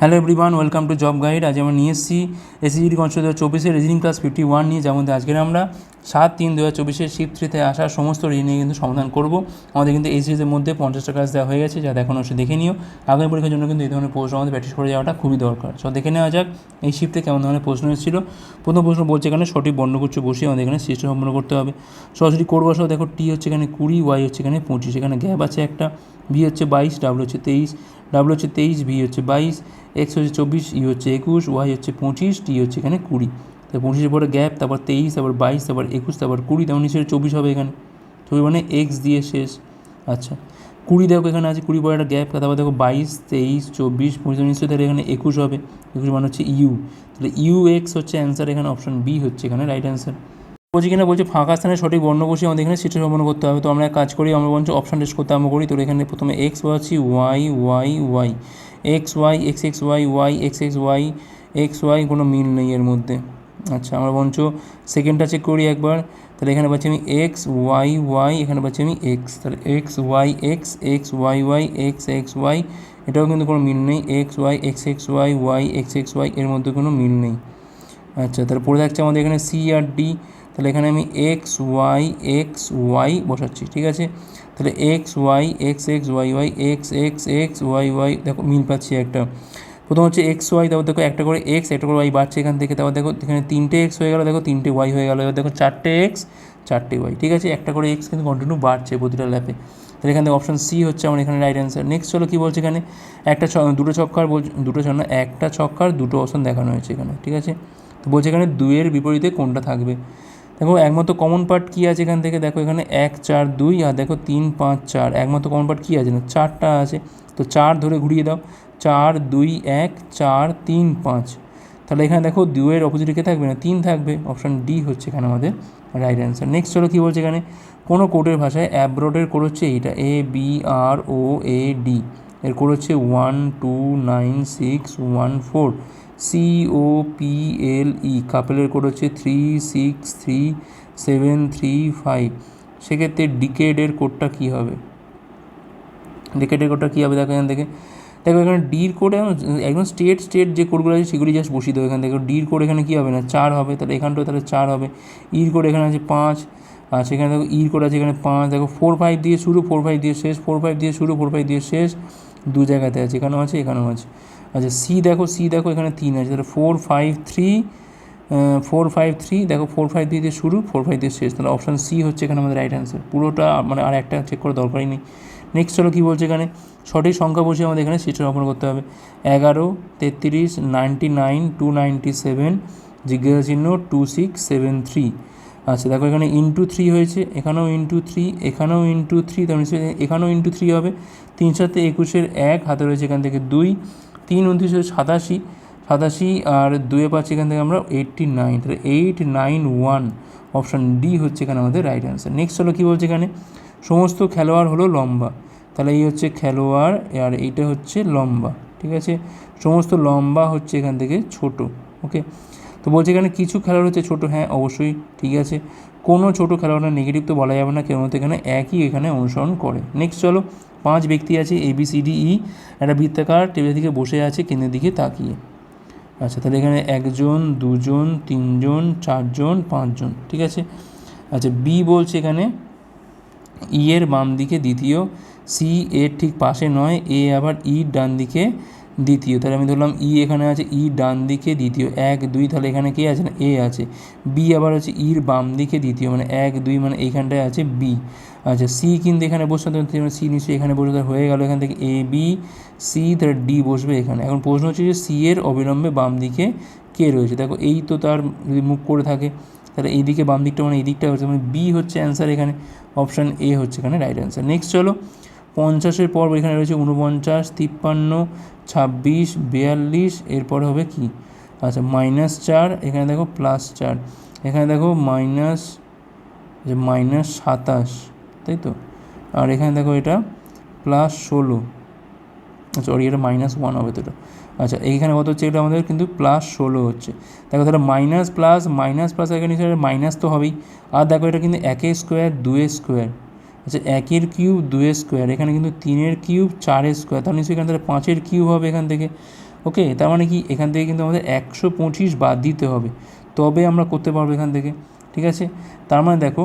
Hello everyone welcome to job guide আজ আমরা নিয়ে এসেছি এসিজিডি কনস্ট দু হাজার চব্বিশের রিজনিং ক্লাস ফিফটি ওয়ান নিয়ে যেমন আজকের আমরা সাত তিন দু হাজার চব্বিশের শিফট থ্রিতে আসা সমস্ত নিয়ে কিন্তু সমাধান করব। আমাদের কিন্তু এই মধ্যে পঞ্চাশটা ক্লাস দেওয়া হয়ে গেছে, যা দেখানো সে দেখে নিও। আগামী পরীক্ষার জন্য কিন্তু এই ধরনের প্রশ্ন আমাদের প্র্যাকটিস করে যাওয়াটা খুবই দরকার। সো দেখে নেওয়া যাক এই শিফটে কেমন ধরনের প্রশ্ন এসেছিল। প্রথম প্রশ্ন বলছে এখানে সঠিক বর্ণগুচ্ছ বসিয়ে আমাদের এখানে সৃষ্টি সম্পন্ন করতে হবে। সরাসরি করব সহ দেখো টি হচ্ছে এখানে কুড়ি ওয়াই হচ্ছে এখানে পঁচিশ, এখানে গ্যাপ আছে একটা ভি হচ্ছে বাইশ ডাব্লু হচ্ছে তেইশ ডাব্লু হচ্ছে তেইশ ভি হচ্ছে বাইশ এক্স হচ্ছে চব্বিশ ই হচ্ছে একুশ ওয়াই হচ্ছে পঁচিশ টি হচ্ছে এখানে কুড়ি। তো পঁচিশের পরে গ্যাপ, তারপর তেইশ, তারপর বাইশ, তারপর একুশ, তারপর কুড়ি তারপর নিশ্চয়ই চব্বিশ হবে এখানে। চব্বিশ মানে এক্স দিয়ে শেষ। আচ্ছা কুড়ি দেখো এখানে আছে, কুড়ি পরে একটা গ্যাপ, তারপর দেখো বাইশ, তেইশ, চব্বিশ, পঁচিশ নিশ্চয়ই তাহলে এখানে একুশ হবে। একুশ মানে হচ্ছে ইউ তাহলে ইউ এক্স হচ্ছে অ্যান্সার এখানে অপশন বি হচ্ছে এখানে রাইট অ্যান্সার বলছি কিনা বলছে ফাঁকা স্থানে সঠিক বর্ণ আমাদের এখানে সিটে সম্পন্ন করতে হবে তো আমরা কাজ করি আমরা বলছি অপশন টেস্ট করতে আমরা করি তো এখানে প্রথমে এক্স বসাচ্ছি Y Y Y X Y X X Y Y X X Y X Y কোনো মিল নেই এর মধ্যে আচ্ছা আমরা বঞ্চ সেকেন্ডটা চেক করি একবার তাহলে এখানে পাচ্ছি আমি এক্স ওয়াই ওয়াই এখানে পাচ্ছি আমি এক্স তাহলে X Y X X Y Y X X Y এটাও কিন্তু কোনো মিল নেই X Y X X Y Y X X Y এর মধ্যে কোনো মিল নেই আচ্ছা পড়ে থাকছে আমাদের এখানে সি আর ডি তাহলে এখানে আমি এক্স ওয়াই এক্স ওয়াই বসাচ্ছি, ঠিক আছে? তাহলে X Y X X Y Y X X X Y Y দেখো, মিল পাচ্ছি একটা। প্রথম হচ্ছে এক্স ওয়াই তারপর দেখো একটা করে এক্স একটা করে ওয়াই বাড়ছে এখান থেকে, তারপর দেখো এখানে তিনটে এক্স হয়ে গেলো, দেখো তিনটে ওয়াই হয়ে গেলো, এবার দেখো চারটে এক্স চারটে ওয়াই ঠিক আছে? একটা করে এক্স কিন্তু কন্টিনিউ বাড়ছে প্রতিটা ল্যাপে তাহলে এখান থেকে অপশন সি হচ্ছে আমার এখানে রাইট অ্যান্সার নেক্সট চলো কী বলছে এখানে? একটা ছ, দুটো ছক্কার বল, দুটো ছক না, একটা ছক্কার দুটো অপশন দেখানো হয়েছে এখানে, ঠিক আছে? তো বলছে এখানে দুইয়ের বিপরীতে কোনটা থাকবে? দেখো একমাত্র কমন পার্ট কী আছে এখান থেকে? দেখো, এখানে এক, চার, দুই, আর দেখো, তিন, পাঁচ, চার। একমাত্র কমন পার্ট কী আছে? না, চারটা আছে। তো চার ধরে ঘুরিয়ে দাও। চার, দুই, এক, চার, তিন, পাঁচ। তাহলে এখানে দেখো দুয়ের অপোজিটে কে থাকবে না, তিন থাকবে। অপশান ডি হচ্ছে এখানে আমাদের রাইট অ্যান্সার নেক্সট চলো কী বলছে এখানে? কোনো কোডের ভাষায় অ্যাব্রোডের কোড হচ্ছে এইটা। A B R O A D এর কোড হচ্ছে one two nine six one four C O P L E কাপেলের code হচ্ছে three six three seven three five সেক্ষেত্রে ডিকেডের কোডটা কী হবে? ডিকেডের কোডটা কী হবে? দেখো এখান থেকে দেখো এখানে ডির কোড একদম স্টেট স্টেট যে কোডগুলো আছে, সেগুলি জাস্ট বসিয়ে দেবো এখান থেকে। ডির কোড এখানে কী হবে না? চার হবে। তাহলে এখানটাও তাহলে চার হবে। ইর কোড এখানে আছে পাঁচ। আর সেখানে দেখো ইর কোড আছে এখানে পাঁচ। দেখো ফোর ফাইভ দিয়ে শুরু ফোর ফাইভ দিয়ে শেষ ফোর ফাইভ দিয়ে শুরু ফোর ফাইভ দিয়ে শেষ। দু জায়গাতে আছে। এখানেও আছে এখানেও আছে। আচ্ছা সি দেখো সি দেখো, এখানে তিন আছে। তাহলে four five three four five three দেখো ফোর ফাইভ থ্রি দিয়ে শুরু ফোর ফাইভ দিয়ে শেষ। তাহলে অপশান সি হচ্ছে এখানে আমাদের রাইট অ্যান্সার পুরোটা মানে আর একটা চেক করার দরকারই নেই। নেক্সট হলো কী বলছে এখানে? সঠিক সংখ্যা বসে আমাদের এখানে সিটটা রোপণ করতে হবে। এগারো, তেত্রিশ ninety nine two ninety seven জিজ্ঞাসা চিহ্ন টু সিক্স সেভেন থ্রি আচ্ছা দেখো এখানে ইন্টু থ্রি হয়েছে, এখানেও ইন্টু থ্রি এখানেও ইন্টু থ্রি তার এখানেও ইন্টু থ্রি হবে। তিন সাথে একুশের এক, হাতে রয়েছে এখান থেকে দুই। তিন উনত্রিশশো সাতাশি সাতাশি আর দুয়ে পাচ্ছি এখান থেকে আমরা এইটটি নাইন তাহলে eight nine one option D হচ্ছে এখানে আমাদের রাইট অ্যান্সার নেক্সট হলো কী বলছে এখানে? সমস্ত খেলোয়াড় হলো লম্বা। তাহলে এই হচ্ছে খেলোয়াড় আর এইটা হচ্ছে লম্বা, ঠিক আছে? সমস্ত লম্বা হচ্ছে এখান থেকে ছোট ওকে তো বলছে এখানে কিছু খেলোয়াড় হচ্ছে ছোটো হ্যাঁ অবশ্যই, ঠিক আছে। কোনো ছোটো খেলোয়াড় নেগেটিভ তো বলা যাবে না কেউ এখানে একই এখানে অনুসরণ করে। নেক্সট চলো পাঁচ ব্যক্তি আছে এ বি ই একটা বৃত্তাকার টেবিলের দিকে বসে আছে, কেন্দ্রের দিকে তাকিয়ে। আচ্ছা তাহলে এখানে একজন, দুজন, তিনজন, চারজন, পাঁচজন, ঠিক আছে? আচ্ছা বি বলছে এখানে ই এর বাম দিকে দ্বিতীয় সি এর ঠিক পাশে নয় এ আবার ই ডান দিকে দ্বিতীয়। তাহলে আমি ধরলাম ই এখানে আছে ই ডান দিকে দ্বিতীয়। এক, দুই, তাহলে এখানে কে আছে না? এ আছে। বি আবার হচ্ছে ইর বাম দিকে দ্বিতীয় মানে এক, দুই মানে এইখানটায় আছে বি আচ্ছা সি কিন্তু এখানে বসতে সি নিশ্চয়ই এখানে বসে হয়ে গেল এখান থেকে এ বি সি তাহলে ডি বসবে এখানে। এখন প্রশ্ন হচ্ছে যে সি এর অবিলম্বে বাম দিকে কে রয়েছে? দেখো, এই তো তার যদি মুখ করে থাকে, তাহলে এই দিকে বাম দিকটা মানে এই দিকটা হচ্ছে মানে বি হচ্ছে অ্যান্সার এখানে অপশান এ হচ্ছে এখানে রাইট অ্যান্সার নেক্সট চলো পঞ্চাশের পর এখানে রয়েছে উনপঞ্চাশ তিপ্পান্ন, ছাব্বিশ, বিয়াল্লিশ, এরপর হবে কি? আচ্ছা মাইনাস চার, এখানে দেখো প্লাস চার। এখানে দেখো মাইনাস মাইনাস সাতাশ, তাই তো? আর এখানে দেখো এটা প্লাস ষোলো। ওর এটা মাইনাস ওয়ান হবে তো এটা। আচ্ছা এইখানে কত হচ্ছে? এটা আমাদের কিন্তু প্লাস ষোলো হচ্ছে। দেখো তাহলে মাইনাস প্লাস মাইনাস প্লাস এখানে মাইনাস তো হবেই। আর দেখো এটা কিন্তু একের স্কোয়ার দুয়ের স্কোয়ার আচ্ছা একের কিউব দুয়ের স্কোয়ার, এখানে কিন্তু তিনের কিউব চারের স্কোয়ার তাহলে নিশ্চয়ই এখানে তাহলে পাঁচের কিউব হবে এখান থেকে। ওকে, তার মানে কি? এখান থেকে কিন্তু আমাদের একশো পঁচিশ বাদ দিতে হবে। তবে আমরা করতে পারব এখান থেকে, ঠিক আছে? তার মানে দেখো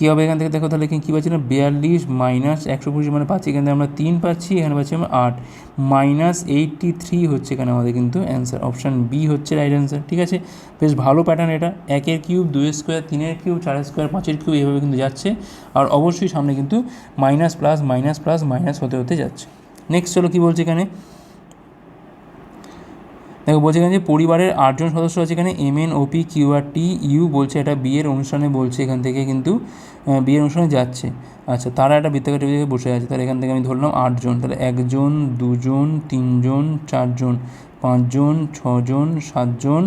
কী হবে এখান থেকে? দেখো তাহলে এখানে কী পাচ্ছি না? বিয়াল্লিশ মাইনাস একশো পঁচিশ মানে পাচ্ছি এখান থেকে আমরা তিন পাচ্ছি, এখানে পাচ্ছি আমরা আট। মাইনাস এইটটি থ্রি হচ্ছে এখানে আমাদের কিন্তু অ্যান্সার অপশান বি হচ্ছে রাইট অ্যান্সার ঠিক আছে? বেশ ভালো প্যাটার্ন এটা। একের কিউব দুই স্কোয়ার তিনের কিউব চারের স্কোয়ার পাঁচের কিউব এইভাবে কিন্তু যাচ্ছে। আর অবশ্যই সামনে কিন্তু minus plus minus plus minus হতে হতে যাচ্ছে। নেক্সট চলো কী বলছে এখানে? দেখো, বলছে এখানে যে পরিবারের আটজন সদস্য আছে এখানে M N O P Q R T U বলছে, এটা বিয়ের অনুষ্ঠানে বলছে এখান থেকে কিন্তু বিয়ের অনুষ্ঠানে যাচ্ছে। আচ্ছা তারা একটা বৃত্তাকার টেবিলে বসে আছে, তাহলে এখান থেকে আমি ধরলাম আটজন, তাহলে একজন, দুজন, তিনজন, চারজন, পাঁচজন, ছজন, সাতজন,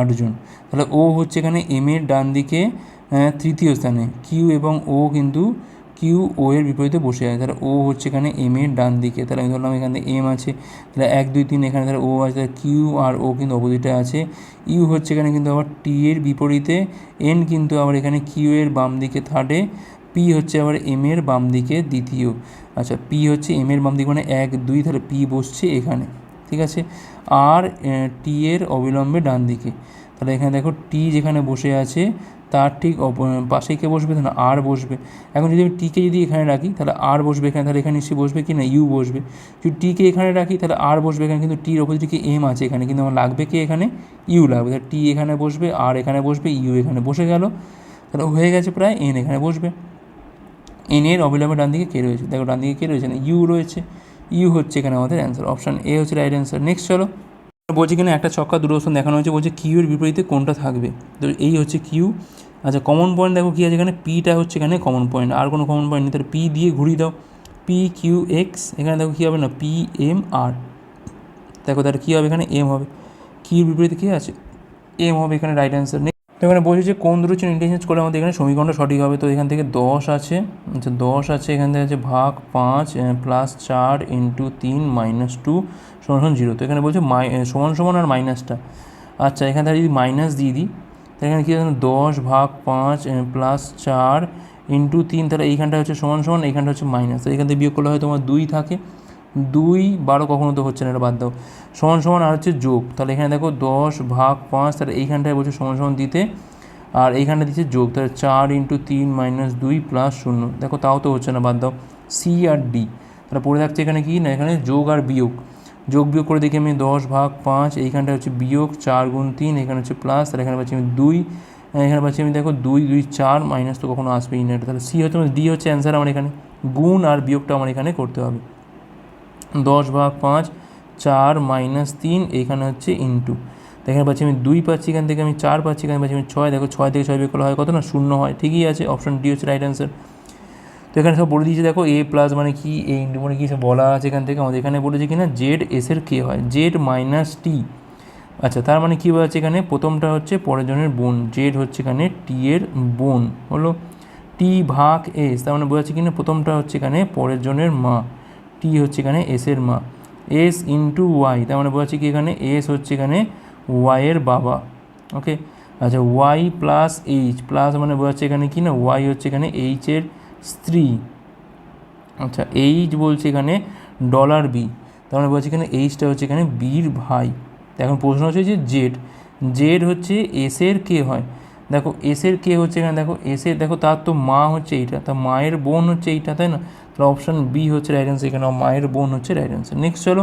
আটজন। তাহলে ও হচ্ছে এখানে এম এর ডান দিকে তৃতীয় স্থানে। কিউ এবং ও কিন্তু কিউ ও এর বিপরীতে বসে আছে। তাহলে ও হচ্ছে এখানে এম এর ডান দিকে। তাহলে আমি ধরলাম এখানে এম আছে। তাহলে এক, দুই, তিন এখানে তাহলে ও আছে। তাহলে কিউ আর ও কিন্তু অপোজিটে আছে। ইউ হচ্ছে এখানে কিন্তু আবার টি এর বিপরীতে। এন কিন্তু আবার এখানে কিউ এর বাম দিকে থার্ডে পি হচ্ছে আবার এম এর বাম দিকে দ্বিতীয়। আচ্ছা পি হচ্ছে এম এর বাম দিকে মানে এক, দুই, তাহলে পি বসছে এখানে। ঠিক আছে? আর টি এর অবিলম্বে ডান দিকে। তাহলে এখানে দেখো টি যেখানে বসে আছে, তার ঠিক পাশেই কে বসবে? তাহলে আর বসবে। এখন যদি আমি টিকে যদি এখানে রাখি, তাহলে আর বসবে এখানে, তাহলে এখানে নিশ্চয়ই বসবে কি না? ইউ বসবে। যদি টিকে এখানে রাখি, তাহলে আর বসবে এখানে, কিন্তু টির অপোজিটে এম আছে এখানে, কিন্তু আমার লাগবে কি এখানে? ইউ লাগবে। তাহলে টি এখানে বসবে আর এখানে বসবে ইউ এখানে বসে গেল। তাহলে হয়ে গেছে প্রায় এন এখানে বসবে। এন এর অবিলম্বে ডান দিকে কে রয়েছে? দেখো ডান দিকে কে রয়েছে? না ইউ রয়েছে। ইউ হচ্ছে এখানে আমাদের অ্যান্সার অপশান এ হচ্ছে রাইট অ্যান্সার নেক্সট চলো। বলছে কিনা, একটা ছক্কা দূরদর্শন দেখানো হয়েছে, বলছে কিউ এর বিপরীতে কোনটা থাকবে? তো এই হচ্ছে কিউ আচ্ছা কমন পয়েন্ট দেখো কী আছে এখানে? পিটা হচ্ছে এখানে কমন পয়েন্ট আর কোনো কমন পয়েন্ট নেই, তাহলে পি দিয়ে ঘুরিয়ে দাও। পি কিউ এক্স এখানে দেখো কী হবে না? পি এম আর দেখো তাহলে কী হবে এখানে? এম হবে। কিউর বিপরীতে কী আছে? এম হবে এখানে রাইট অ্যান্সার তো এখানে বলছে যে কোন দুটো চেন ইন্টেলিজেন্স করে আমাদের এখানে সমীকরণটা সঠিক হবে? তো এখান থেকে দশ আছে। আচ্ছা দশ আছে, এখান থেকে আছে ভাগ পাঁচ প্লাস চার ইন্টু তিন মাইনাস টু সমান সমান জিরো তো এখানে বলছে মাই সমান সমান আর মাইনাসটা আচ্ছা এখান থেকে যদি মাইনাস দিয়ে দিই, তাহলে এখানে কী আছে? দশ ভাগ পাঁচ প্লাস চার ইন্টু তিন, তাহলে এইখানটা হচ্ছে সমান সমান এইখানটা হচ্ছে মাইনাস তো এখান থেকে বিয়োগ করলে হয় তোমার দুই থাকে। দুই বারো কখনো তো হচ্ছে না, এটা বাদ দাও। সমান সমান আর হচ্ছে যোগ। তাহলে এখানে দেখো দশ ভাগ পাঁচ, তাহলে এইখানটায় বলছে সমান সমান দিতে, আর এইখানটা দিচ্ছে যোগ। তাহলে চার ইন্টু তিন মাইনাস দুই প্লাস শূন্য। দেখো তাও তো হচ্ছে না, বাদ দাও। সি আর ডি। তাহলে পড়ে থাকছে এখানে কি? না, এখানে যোগ আর বিয়োগ। যোগ, বিয়োগ করে দেখি আমি দশ ভাগ পাঁচ এইখানটা হচ্ছে বিয়োগ, চার গুণ তিন, এখানে হচ্ছে প্লাস, তাহলে এখানে পাচ্ছি আমি দুই। এখানে পাচ্ছি আমি দেখো দুই দুই, চার, মাইনাস তো কখনো আসবেই না তাহলে সি হচ্ছে ডি হচ্ছে অ্যান্সার আমার এখানে। গুণ আর বিয়োগটা আমার এখানে করতে হবে। দশ ভাগ পাঁচ, চার মাইনাস তিন এইখানে হচ্ছে ইন্টু এখানে পাচ্ছি আমি দুই পাচ্ছি এখান থেকে, আমি চার পাচ্ছি এখানে, পাচ্ছি আমি ছয়। দেখো ছয় থেকে ছয় বের করা হয় কত না? শূন্য হয়। ঠিকই আছে অপশন ডি হচ্ছে রাইট অ্যান্সার তো এখানে সব বলে দিয়েছে, দেখো এ প্লাস মানে কি এ ইন্টু মানে কি, সব বলা আছে এখান থেকে। আমাদের এখানে বলেছে কি না জেড এসের কে হয়। জেড মাইনাস টি আচ্ছা তার মানে কী বোঝাচ্ছে এখানে? প্রথমটা হচ্ছে পরের জনের বোন। জেড হচ্ছে এখানে টি এর বোন। হলো টি ভাগ এস তার মানে বোঝাচ্ছে কিনা? প্রথমটা হচ্ছে এখানে পরের জনের মা। টি হচ্ছে এখানে এস এর মা। এস ইন্টু ওয়াই তার মানে বোঝাচ্ছে কি এখানে এস হচ্ছে এখানে ওয়াইয়ের বাবা। ওকে আচ্ছা ওয়াই প্লাস এইচ প্লাস মানে বোঝাচ্ছে এখানে কি না? ওয়াই হচ্ছে এখানে এইচের স্ত্রী। আচ্ছা এইচ বলছে এখানে ডলার বি তার মানে বলছে এখানে এইচটা হচ্ছে এখানে বির ভাই। এখন প্রশ্ন হচ্ছে যে জেড জেড হচ্ছে এসের কে হয়? দেখো এসের কে হচ্ছে এখানে, দেখো এসের দেখো, তার তো মা হচ্ছে এইটা, তার মায়ের বোন হচ্ছে এইটা, তাই না? তাহলে অপশান বি হচ্ছে রাইট অ্যান্সার এখানে মায়ের বোন হচ্ছে রাইট অ্যান্সার নেক্সট চলো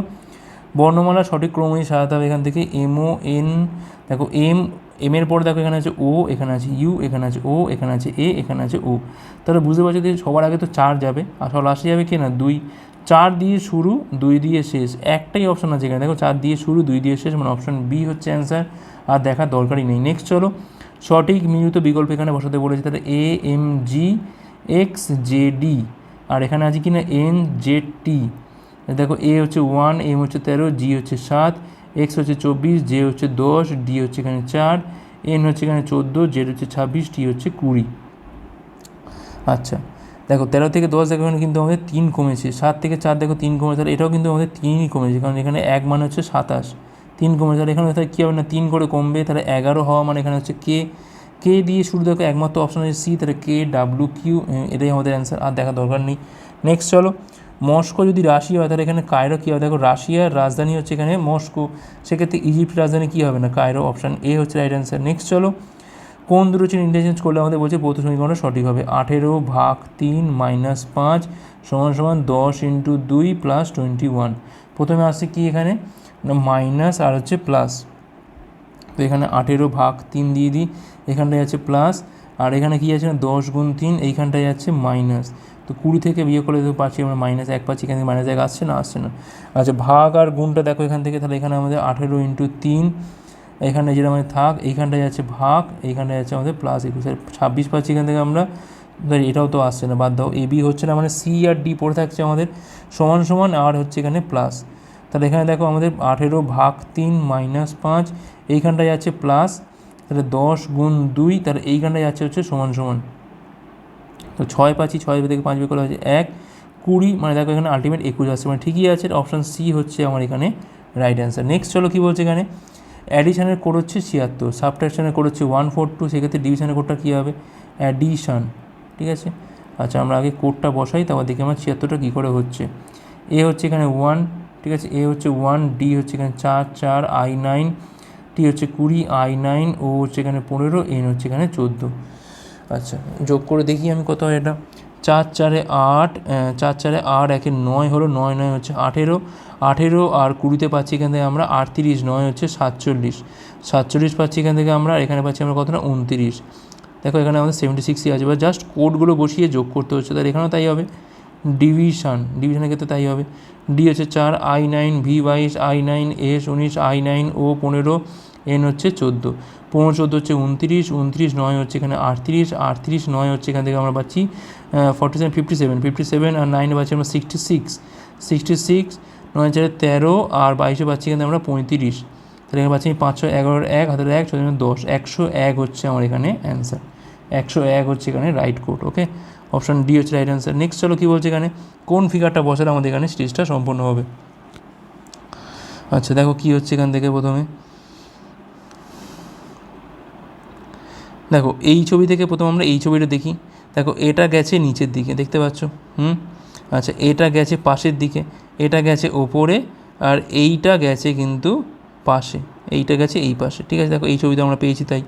বর্ণমালা সঠিক ক্রম অনুযায়ী সাজাতে হবে এখান থেকে। এমও এন দেখো এম এম এর পরে দেখো এখানে আছে ও এখানে আছে ইউ এখানে আছে ও এখানে আছে এ এখানে আছে ও তাহলে বুঝতে পারছ যে সবার আগে তো চার যাবে, আর সব লাস্টে যাবে কি না? দুই। চার দিয়ে শুরু, দুই দিয়ে শেষ, একটাই অপশন আছে এখানে। দেখো চার দিয়ে শুরু, দুই দিয়ে শেষ মানে অপশন বি হচ্ছে অ্যান্সার আর দেখার দরকারই নেই। নেক্সট চলো, সঠিক মিলিত বিকল্প এখানে বসাতে বলেছে, তাহলে A M G X J D আর এখানে আছে কি না এন জেড টি দেখো এ হচ্ছে ওয়ান এম হচ্ছে তেরো জি হচ্ছে সাত এক্স হচ্ছে চব্বিশ জে হচ্ছে দশ ডি হচ্ছে এখানে চার এন হচ্ছে এখানে চোদ্দ জেড হচ্ছে ছাব্বিশ টি হচ্ছে কুড়ি। আচ্ছা দেখো, তেরো থেকে দশ দেখো, এখানে কিন্তু আমাদের তিন কমেছে। সাত থেকে চার দেখো, তিন কমেছে। তাহলে এটাও কিন্তু আমাদের তিনই কমেছে, কারণ এখানে এক মানে হচ্ছে সাতাশ। তিন কমেছে, তাহলে এখানে তাহলে কী হবে না? তিন করে কমবে, তাহলে এগারো হওয়া মানে এখানে হচ্ছে কে কে দিয়ে শুরু দেখো, একমাত্র অপশান আছে সি তাহলে কে ডাব্লু কিউ এটাই আমাদের অ্যান্সার আর দেখা দরকার নেই। নেক্সট চলো, মস্কো যদি রাশিয়া হয়, তাহলে এখানে কায়রো কী হবে? দেখো রাশিয়ার রাজধানী হচ্ছে এখানে মস্কো। সেক্ষেত্রে ইজিপ্ট রাজধানী কী হবে না? কায়রো অপশান এ হচ্ছে রাইট অ্যান্সার নেক্সট চলো, কোন দুটো চিহ্ন ইন্টারচেঞ্জ করলে আমাদের বলছে প্রথম সমীকরণটা সঠিক হবে? আঠেরো ভাগ তিন মাইনাস পাঁচ সমান সমান দশ ইন্টু দুই প্লাস টোয়েন্টি ওয়ান প্রথমে আসছে কি এখানে? মাইনাস আর হচ্ছে প্লাস তো এখানে আঠেরো ভাগ তিন দিয়ে দিই। এখানটায় আছে প্লাস আর এখানে কী আছে না, দশ গুণ তিন, এইখানটায় যাচ্ছে মাইনাস তো কুড়ি থেকে বিয়ে করলে তো পাচ্ছি আমরা মাইনাস এক পাচ্ছি, এখান থেকে মাইনাস এক আসছে না আসছে না। আচ্ছা ভাগ আর গুণটা দেখো এখান থেকে, তাহলে এখানে আমাদের আঠেরো ইন্টু তিন এখানে যেটা আমাদের থাক, এইখানটায় যাচ্ছে ভাগ, এইখানটায় যাচ্ছে আমাদের প্লাস একুশ ছাব্বিশ পাচ্ছি এখান থেকে আমরা এটাও তো আসছে না, বাদ দাও, এ, বি হচ্ছে না মানে সি আর ডি পড়ে থাকছে আমাদের সমান সমান, আর হচ্ছে এখানে প্লাস তাহলে এখানে দেখো আমাদের আঠেরো ভাগ তিন মাইনাস পাঁচ, এইখানটায় যাচ্ছে প্লাস তাহলে দশ গুণ দুই, তাহলে এইখানটায় যাচ্ছে হচ্ছে সমান সমান। তো ছয় পাঁচই ছয় থেকে পাঁচ বের করা হচ্ছে এক, কুড়ি মানে দেখো এখানে আলটিমেট একুশ আসছে মানে ঠিকই আছে অপশান সি হচ্ছে আমার এখানে রাইট অ্যান্সার নেক্সট চলো কী বলছে এখানে? অ্যাডিশানের কোড হচ্ছে ছিয়াত্তর সাবট্রাকশনের কোড হচ্ছে ওয়ান ফোর টু সেক্ষেত্রে ডিভিশনের কোডটা কী হবে? অ্যাডিশান ঠিক আছে? আচ্ছা আমরা আগে কোডটা বসাই, তারপর দেখি আমার ছিয়াত্তরটা কী করে হচ্ছে। এ হচ্ছে এখানে ওয়ান ঠিক আছে? এ হচ্ছে ওয়ান ডি হচ্ছে এখানে চার চার আই নাইন টি হচ্ছে কুড়ি, আই নাইন, ও হচ্ছে এখানে পনেরো, এন হচ্ছে এখানে চোদ্দ। আচ্ছা যোগ করে দেখি আমি কত হয় এটা। চার চারে আট চার চারে আট, একে নয় হলো, নয় নয় হচ্ছে আঠেরো। আঠেরো আর কুড়িতে পাচ্ছি এখান থেকে আমরা আটত্রিশ, নয় হচ্ছে সাতচল্লিশ। সাতচল্লিশ পাচ্ছি এখান থেকে আমরা, এখানে পাচ্ছি আমরা কত না, উনত্রিশ। দেখো এখানে আমাদের সেভেন্টি সিক্সই আছে বা জাস্ট কোডগুলো বসিয়ে যোগ করতে হচ্ছে, তাহলে এখানেও তাই হবে। ডিভিশন, ডিভিশনের ক্ষেত্রে তাই হবে। ডি হচ্ছে চার, আই নাইন, ভি বাইশ, আই নাইন, এস উনিশ, আই নাইন, ও পনেরো, এন হচ্ছে চোদ্দ। পনেরো, চোদ্দ হচ্ছে উনত্রিশ উনত্রিশ নয় হচ্ছে এখানে আটত্রিশ আটত্রিশ নয় হচ্ছে এখান থেকে আমরা পাচ্ছি forty seven fifty seven fifty seven আর নাইনে পাচ্ছি আমরা সিক্সটি সিক্স সিক্সটি সিক্স নয় চারে তেরো আর বাইশে পাচ্ছি এখানে আমরা পঁয়ত্রিশ। তাহলে এখানে পাচ্ছি পাঁচশো এগারোর এক, হাতের এক, ছয় দশ। একশো এক হচ্ছে আমার এখানে অ্যান্সার একশো এক হচ্ছে এখানে right code okay option D হচ্ছে রাইট অ্যান্সার নেক্সট চলো কী বলছে এখানে? কোন ফিগারটা বসালে আমাদের এখানে স্টেজটা সম্পূর্ণ হবে? আচ্ছা দেখো কী হচ্ছে এখান থেকে প্রথমে। দেখো, এই ছবি থেকে প্রথম আমরা এই ছবিটা দেখি। দেখো, এটা গেছে নিচের দিকে, দেখতে পাচ্ছ? হুম? আচ্ছা এটা গেছে পাশের দিকে, এটা গেছে ওপরে, আর এইটা গেছে কিন্তু পাশে। এইটা গেছে এই পাশে, ঠিক আছে? দেখো, এই ছবিতে আমরা পেয়েছি তাই।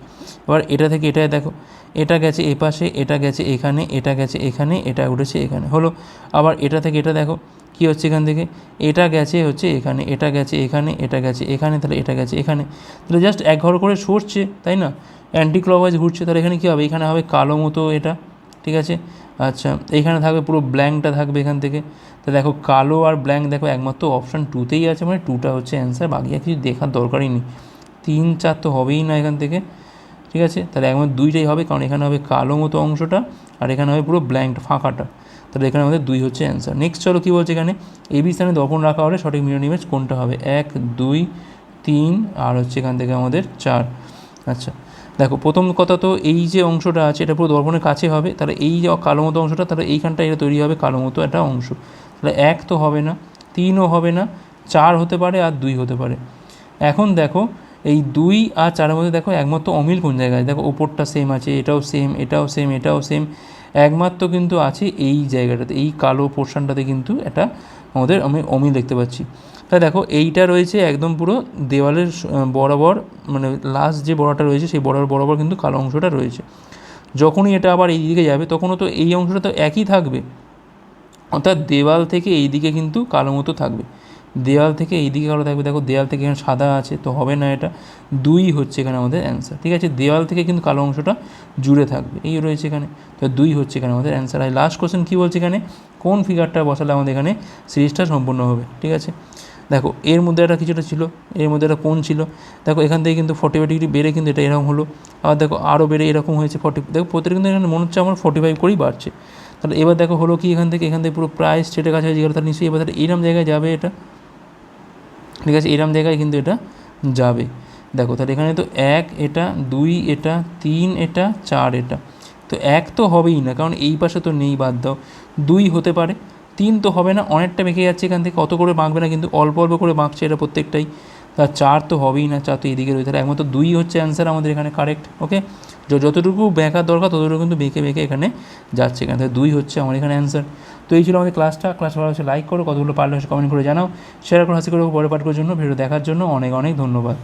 এবার এটা থেকে এটা দেখো, এটা গেছে এ পাশে, এটা গেছে এখানে, এটা গেছে এখানে, এটা উঠেছে এখানে। হলো, আবার এটা থেকে এটা দেখো, কী হচ্ছে এখান থেকে? এটা গেছে হচ্ছে এখানে, এটা গেছে এখানে, এটা গেছে এখানে, তাহলে এটা গেছে এখানে। তাহলে জাস্ট এক ঘর করে সরছে, তাই না? অ্যান্টি ক্লকওয়াইজ ঘুরছে, তাহলে এখানে কী হবে? এখানে হবে কালো মতো এটা, ঠিক আছে? আচ্ছা এখানে থাকবে পুরো ব্ল্যাঙ্কটা থাকবে এখান থেকে। তো দেখো কালো আর ব্ল্যাঙ্ক দেখো একমাত্র অপশান টুতেই আছে মানে টুটা হচ্ছে অ্যান্সার বাকি আর কিছু দেখার দরকারই নেই। তিন, চার তো হবেই না এখান থেকে, ঠিক আছে? তাহলে একমাত্র দুইটাই হবে, কারণ এখানে হবে কালো মতো অংশটা, আর এখানে হবে পুরো ব্ল্যাঙ্ক ফাঁকাটা। তাহলে এখানে আমাদের দুই হচ্ছে অ্যান্সার নেক্সট চলো কী বলছে এখানে? এবি স্থানে দর্পণ রাখা হলে সঠিক মিরর ইমেজ কোনটা হবে? এক, দুই, তিন, আর হচ্ছে এখান থেকে আমাদের চার। আচ্ছা দেখো প্রথম কথা তো এই যে অংশটা আছে, এটা পুরো দর্পণের কাছে হবে, তাহলে এই যে কালো মতো অংশটা, তাহলে এইখানটা এটা তৈরি হবে কালো মতো একটা অংশ। তাহলে এক তো হবে না, তিনও হবে না, চার হতে পারে আর দুই হতে পারে। এখন দেখো, এই দুই আর চারের মধ্যে দেখো একমাত্র অমিল কোন জায়গায়? দেখো ওপরটা সেম আছে, এটাও সেম এটাও সেম এটাও সেম একমাত্র কিন্তু আছে এই জায়গাটাতে, এই কালো পোর্শনটাতে কিন্তু এটা আমাদের আমি অমিল দেখতে পাচ্ছি। তাই দেখো, এইটা রয়েছে একদম পুরো দেওয়ালের বরাবর মানে লাস্ট যে বড়াটা রয়েছে সেই বড়ার বরাবর কিন্তু কালো অংশটা রয়েছে। যখনই এটা আবার এই দিকে যাবে, তখনও তো এই অংশটা তো একই থাকবে। অর্থাৎ দেওয়াল থেকে এই দিকে কিন্তু কালো মতো থাকবে। দেওয়াল থেকে এই দিকে কালো থাকবে। দেখো দেওয়াল থেকে এখানে সাদা আছে, তো হবে না এটা। দুই হচ্ছে এখানে আমাদের অ্যান্সার ঠিক আছে? দেওয়াল থেকে কিন্তু কালো অংশটা জুড়ে থাকবে। এই রয়েছে এখানে। তো দুই হচ্ছে এখানে আমাদের অ্যান্সার আর লাস্ট কোশ্চেন কী বলছে এখানে? কোন ফিগারটা বসালে আমাদের এখানে সিরিজটা সম্পূর্ণ হবে, ঠিক আছে? দেখো, এর মধ্যে একটা কিছুটা ছিল, এর মধ্যে একটা কোন ছিল। দেখো, এখান থেকে কিন্তু ফর্টি ফাইভ ডিগ্রি বেড়ে কিন্তু এটা এরকম হলো। আবার দেখো আরও বেড়ে এরকম হয়েছে ফর্টি দেখো প্রত্যেক কিন্তু এখানে মনে হচ্ছে আমার ফর্টি ফাইভ করেই বাড়ছে। তাহলে এবার দেখো হলো কি এখান থেকে এখান থেকে পুরো প্রায় স্টেটের কাছাকাছি গেলো। তাহলে নিশ্চয়ই এবার তাহলে এরম জায়গায় যাবে এটা? ঠিক আছে, এরম জায়গায় কিন্তু এটা যাবে। দেখো, তাহলে এখানে তো এক এটা, দুই এটা, তিন এটা, চার এটা। তো এক তো হবেই না, কারণ এই পাশে তো নেই, বাদ দাও। দুই হতে পারে, তিন তো হবে না, অনেকটা বেঁকে যাচ্ছে এখান থেকে কত করে বাঁকবে না, কিন্তু অল্প অল্প করে বাঁকছে এটা প্রত্যেকটাই। তার চার তো হবেই না, চার তো এদিকে রয়েছে তাহলে একমাত্র দুই হচ্ছে অ্যান্সার আমাদের এখানে কারেক্ট ওকে যতটুকু বেঁকার দরকার, ততটুকু কিন্তু বেঁকে বেঁকে এখানে যাচ্ছে এখানে। তাহলে দুই হচ্ছে আমার এখানে অ্যান্সার তো এই ছিল আমাদের ক্লাসটা ক্লাস ভালো হচ্ছে লাইক করো, কতগুলো পারলে কমেন্ট করে জানাও। শেয়ার করে, হাসি করে পরে পাঠ করার জন্য ভিডিও দেখার জন্য অনেক অনেক ধন্যবাদ।